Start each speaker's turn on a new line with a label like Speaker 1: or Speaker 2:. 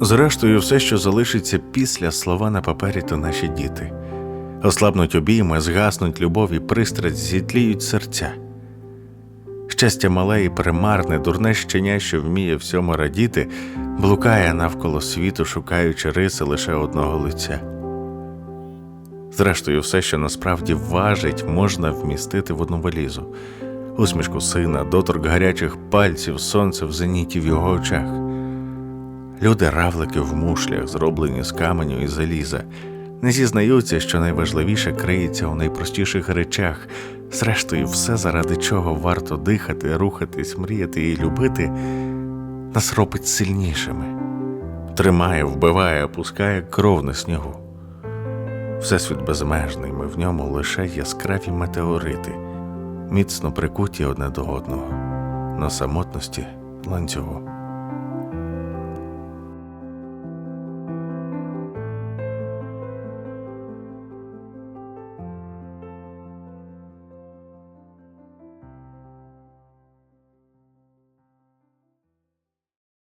Speaker 1: Зрештою, все, що залишиться після слова на папері, то наші діти. Ослабнуть обійми, згаснуть любов і пристрасть, зітліють серця. Щастя мале і примарне, дурне щеня, що вміє всьому радіти, блукає навколо світу, шукаючи риси лише одного лиця. Зрештою, все, що насправді важить, можна вмістити в одну валізу. Усмішку сина, доторк гарячих пальців, сонце в зеніті в його очах. Люди равлики в мушлях, зроблені з каменю і заліза, не зізнаються, що найважливіше криється у найпростіших речах. Зрештою, все, заради чого варто дихати, рухатись, мріяти і любити, нас робить сильнішими. Тримає, вбиває, опускає кров на снігу. Всесвіт безмежний, ми в ньому лише яскраві метеорити, міцно прикуті одне до одного, на самотності ланцюгу.